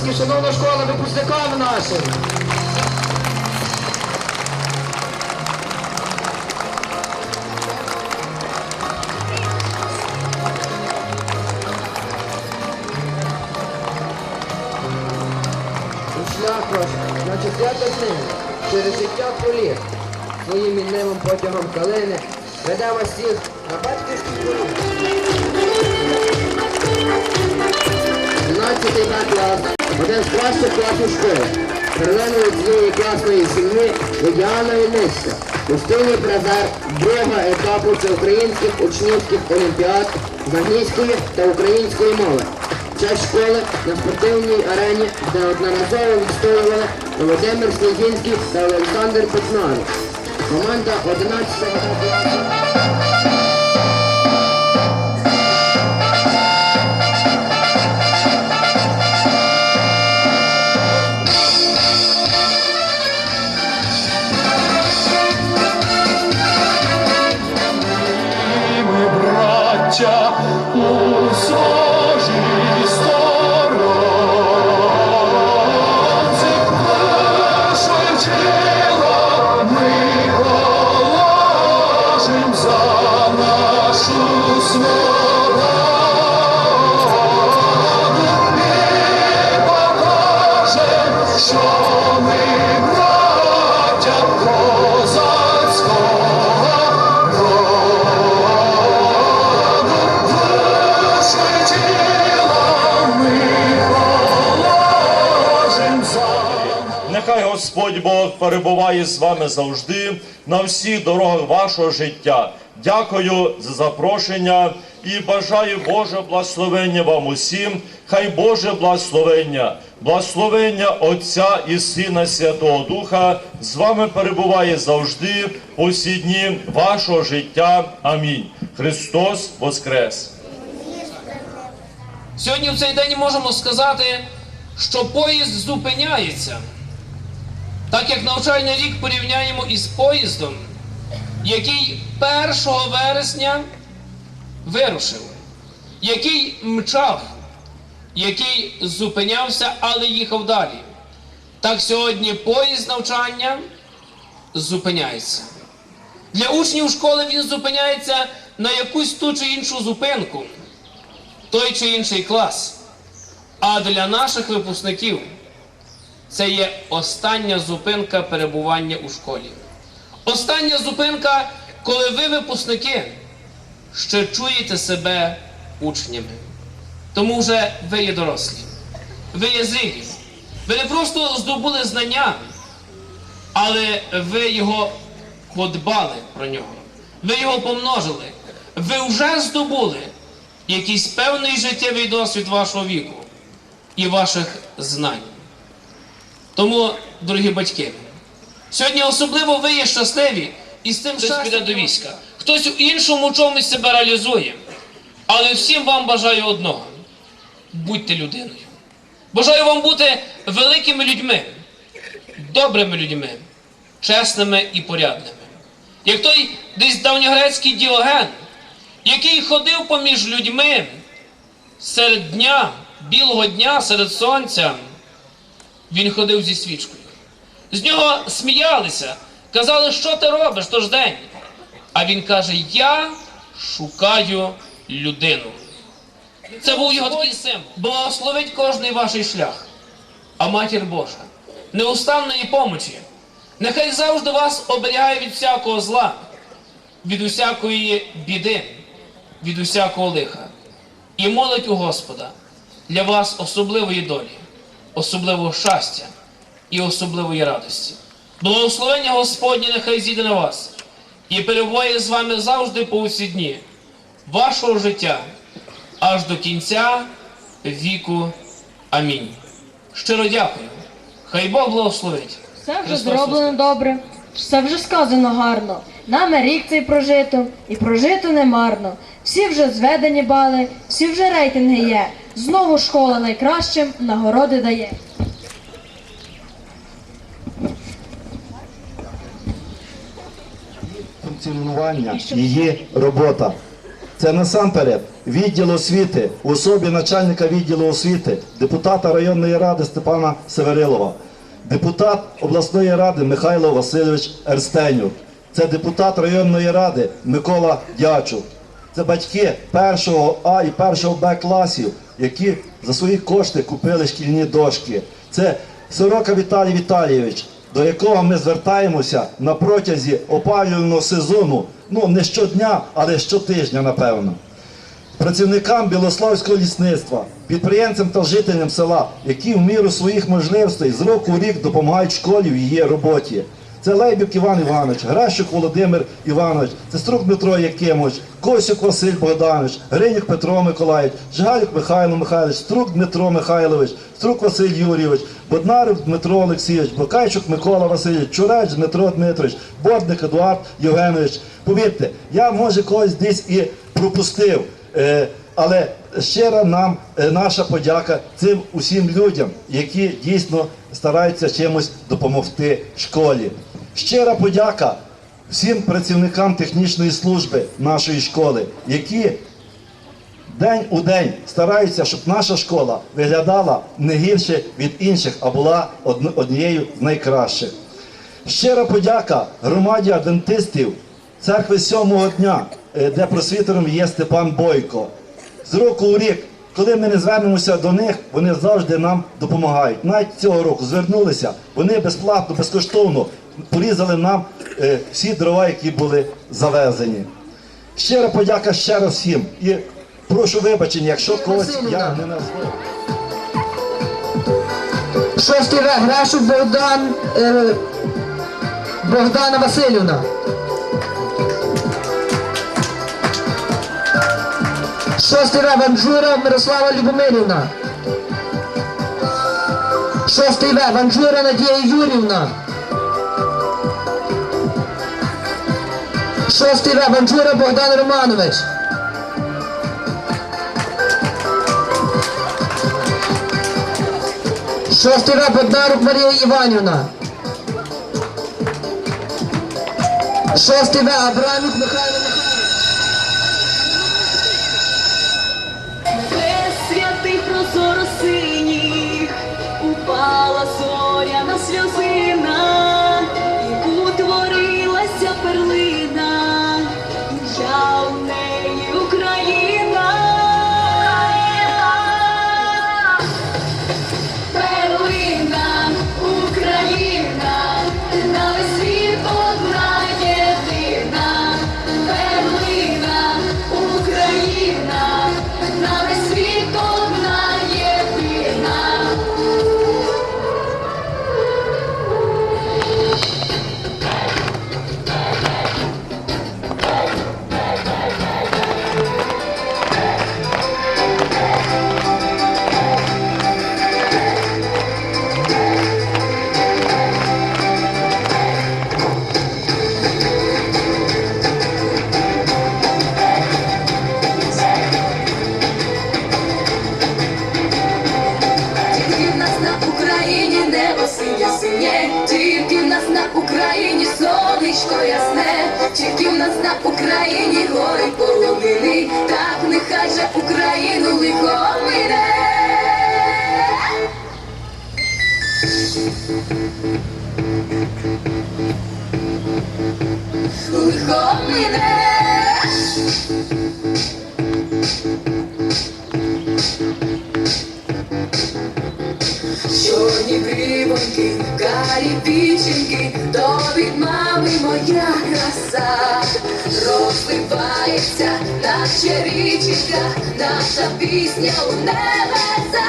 Оплески, шановна школа, випускникам нашим. Через життя політ, своїм мінневим потягом калини, веде вас всіх на батьківський поріг. Один з кращих класів школи. Переленує цієї класної сім'ї ідеальної місця. Постійний призер другого етапу всеукраїнських учнівських олімпіад з англійської та української мови. Честь школи на спортивній арені, де одноразово відстоювали Володимир Слізінський та Олександр Петнаров. Команда 11 класу. Господь Бог перебуває з вами завжди на всіх дорогах вашого життя. Дякую за запрошення і бажаю Боже благословення вам усім. Хай Боже благословення, благословення Отця і Сина Святого Духа з вами перебуває завжди по всі дні вашого життя. Амінь. Христос Воскрес! Сьогодні в цей день можемо сказати, що поїзд зупиняється. Так як навчальний рік порівняємо із поїздом, який 1 вересня вирушив, який мчав, який зупинявся, але їхав далі. Так сьогодні поїзд навчання зупиняється. Для учнів школи він зупиняється на якусь ту чи іншу зупинку той чи інший клас. А для наших випускників це є остання зупинка перебування у школі. Остання зупинка, коли ви, випускники, ще чуєте себе учнями. Тому вже ви є дорослі, ви є зрілі. Ви не просто здобули знання, але ви його подбали про нього. Ви його помножили. Ви вже здобули якийсь певний життєвий досвід вашого віку і ваших знань. Тому, дорогі батьки, сьогодні особливо ви є щасливі і з тим хтось піде до війська. Хтось у іншому чомусь себе реалізує. Але всім вам бажаю одного: будьте людиною. Бажаю вам бути великими людьми, добрими людьми, чесними і порядними. Як той десь давньогрецький Діоген, який ходив поміж людьми серед дня, білого дня, серед сонця, він ходив зі свічкою. З нього сміялися, казали, що ти робиш тож день. А він каже: Я шукаю людину. Це був його такий символ. Благословить кожний ваш шлях. А матір Божа, неустанної помочі, нехай завжди вас оберігає від всякого зла, від усякої біди, від усякого лиха. І молить у Господа для вас особливої долі, особливого щастя і особливої радості. Благословення Господнє нехай зійде на вас і перебуває з вами завжди по усі дні вашого життя аж до кінця віку. Амінь. Щиро дякую. Хай Бог благословить. Все вже зроблено добре, все вже сказано гарно. Нами рік цей прожито, і прожито немарно. Всі вже зведені бали, всі вже рейтинги є. Знову школа найкращим нагороди дає. функціонування, її робота. Це насамперед відділ освіти у особі начальника відділу освіти, депутата районної ради Степана Северилова, депутат обласної ради Михайло Васильович Ерстенюк. Це депутат районної ради Микола Дячук. Це батьки першого А і першого Б класів, які за свої кошти купили шкільні дошки. Це Сорока Віталій Віталійович, до якого ми звертаємося на протязі опалювального сезону, ну не щодня, але щотижня, напевно. Працівникам Білославського лісництва, підприємцям та жителям села, які в міру своїх можливостей з року в рік допомагають школі в її роботі. Це Лейбюк Іван Іванович, Гращук Володимир Іванович, Цеструк Дмитро Якимович, Косюк Василь Богданович, Гринюк Петро Миколаївич, Жигалюк Михайло Михайлович, Струк Дмитро Михайлович, Струк Василь Юрійович, Боднарів Дмитро Олексійович, Бокайчук Микола Васильович, Чурач Дмитро Дмитрович, Бортник Едуард Євгенович. Повірте, я може когось десь і пропустив. Е, але щира нам е, наша подяка цим усім людям, які дійсно стараються чимось допомогти школі. Щира подяка всім працівникам технічної служби нашої школи, які день у день стараються, щоб наша школа виглядала не гірше від інших, а була однією з найкращих. Щира подяка громаді адвентистів церкви сьомого дня, де просвітером є Степан Бойко. З року у рік, коли ми не звернемося до них, вони завжди нам допомагають. Навіть цього року звернулися, вони безплатно, безкоштовно порізали нам е, всі дрова, які були завезені. Щира подяка ще раз всім. І прошу вибачення, якщо когось я не назвав. Шостий. Грашук Богдан е, Богдана Васильівна. Шостий В. Ванжура Мирослава Любомирівна. Шостий В. Ванжура Надія Юрівна. Шостий В. Ванжура Богдан Романович. Шостий В. Богдарук Марія Іванівна. Шостий В. Абрамік Михайло зоряна краса розливається, наче річечка, наша пісня у небеса.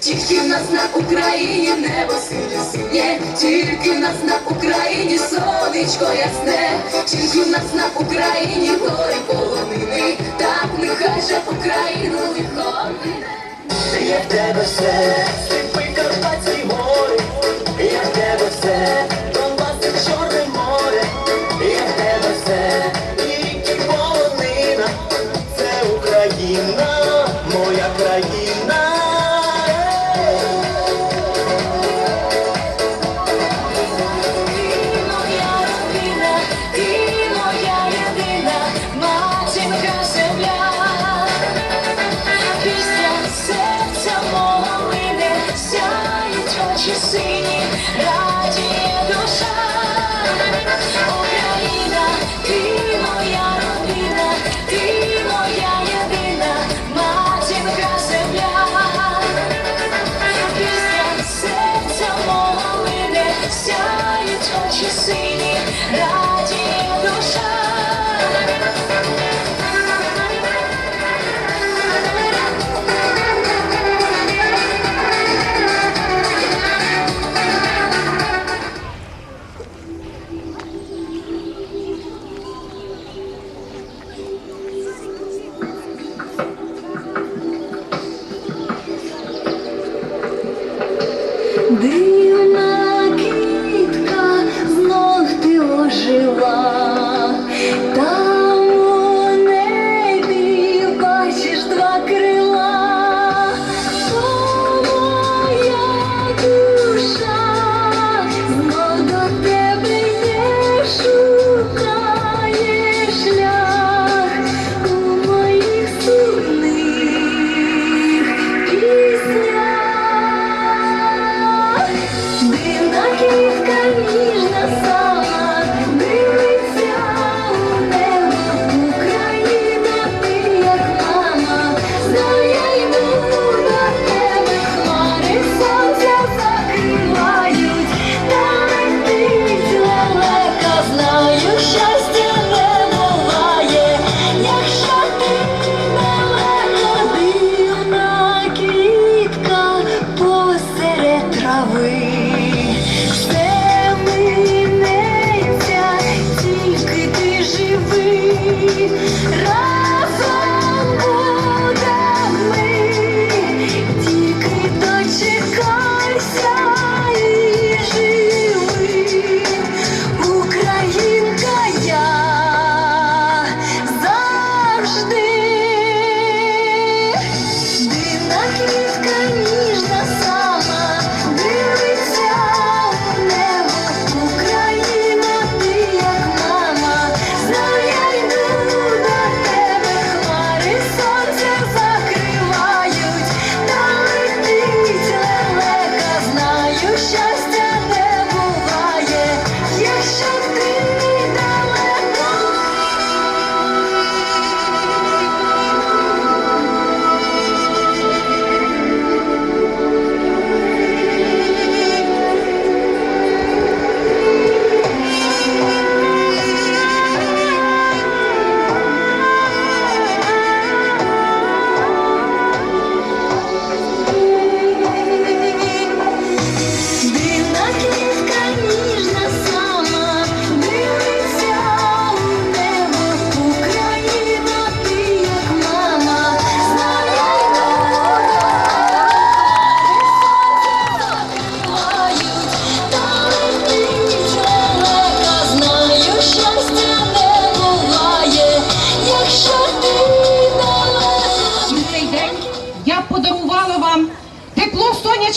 Тільки в нас на Україні небо синє синє, тільки в нас на Україні сонечко ясне, тільки в нас на Україні горі полонини, так нехай же Україну лихо Я в тебе все, степи Карпатські гори, я в тебе все.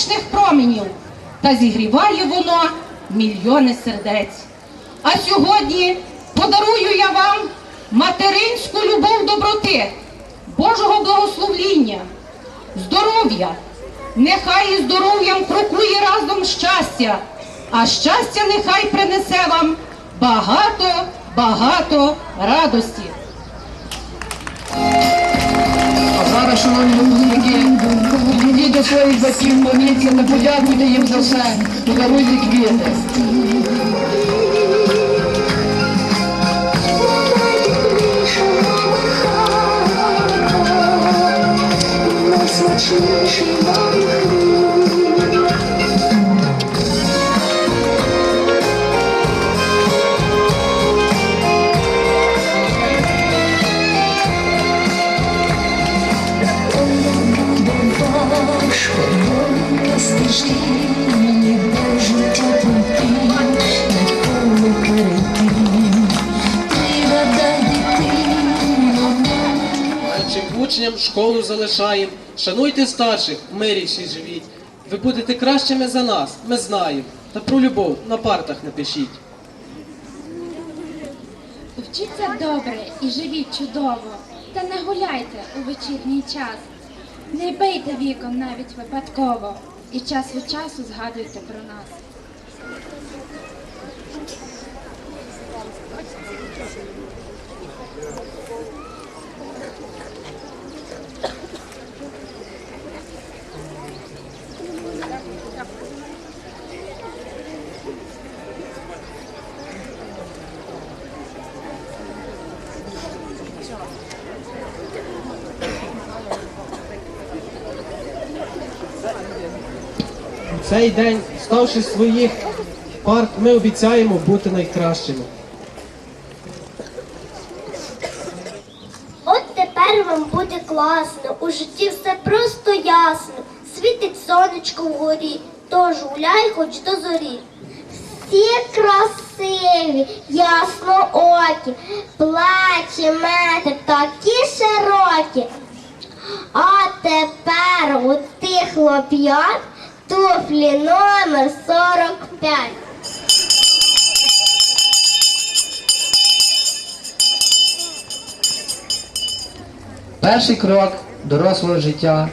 сонячних променів, та зігріває воно мільйони сердець. А сьогодні подарую я вам материнську любов доброти, Божого благословління, здоров'я. Нехай і здоров'ям крокує разом щастя, а щастя нехай принесе вам багато, багато радості. Треба, шановні гузики, Підійдіть до своїх батьків, моліться, та подякуйте їм за все, подаруйте квіти. Смачніший вам хліб. Учням школу залишаєм. Шануйте старших, в мирі живіть. Ви будете кращими за нас, ми знаємо. Та про любов на партах напишіть. Вчіться добре і живіть чудово, та не гуляйте у вечірній час. Не бийте віком навіть випадково, і час від часу згадуйте про нас. Цей день, ставши своїх парт, ми обіцяємо бути найкращими. От тепер вам буде класно, у житті все просто ясно. Світить сонечко вгорі, тож гуляй хоч до зорі. Всі красиві, ясно окі, плечі мети такі широкі. А тепер у тих хлоп'ят туфлі номер 45. Перший крок дорослого життя.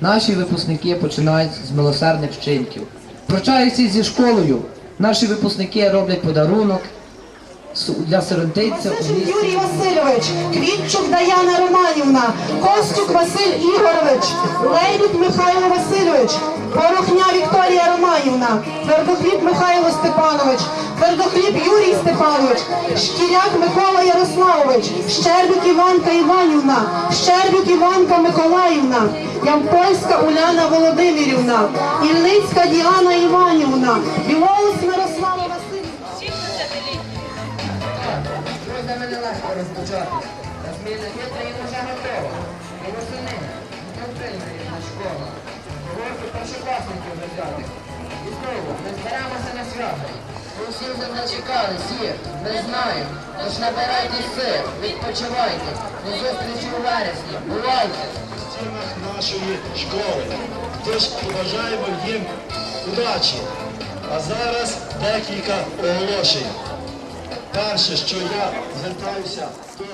Наші випускники починають з милосердних вчинків. Прощаючись зі школою. Наші випускники роблять подарунок для сиротинця у Юрій. Васильович, Квітчук Даяна Романівна, Костюк Василь Ігорович, Лейбіт Михайло Васильович, Порохня Вікторія Романівна, Твердохліб Михайло Степанович, Твердохліб Юрій Степанович, Шкіряк Микола Ярославович, Щербик Іванка Іванівна, Щербик Іванка Миколаївна, Ямпольська Уляна Володимирівна, Ільницька Діана Іванівна, Білоус Мирослава Нелегко розпочати. Зміна віта їм уже готова. І восени, контрольної на школа. Уроки першокласників взяти. І знову ми зберемося на свято. Ви всі вже зачекали, всіх, ми знаємо. Тож набирайте сил, відпочивайте. До зустрічі у вересні. Бувайте! стінах нашої школи. Тож побажаємо їм удачі. А зараз декілька оголошень. Перше, що я звертаюся до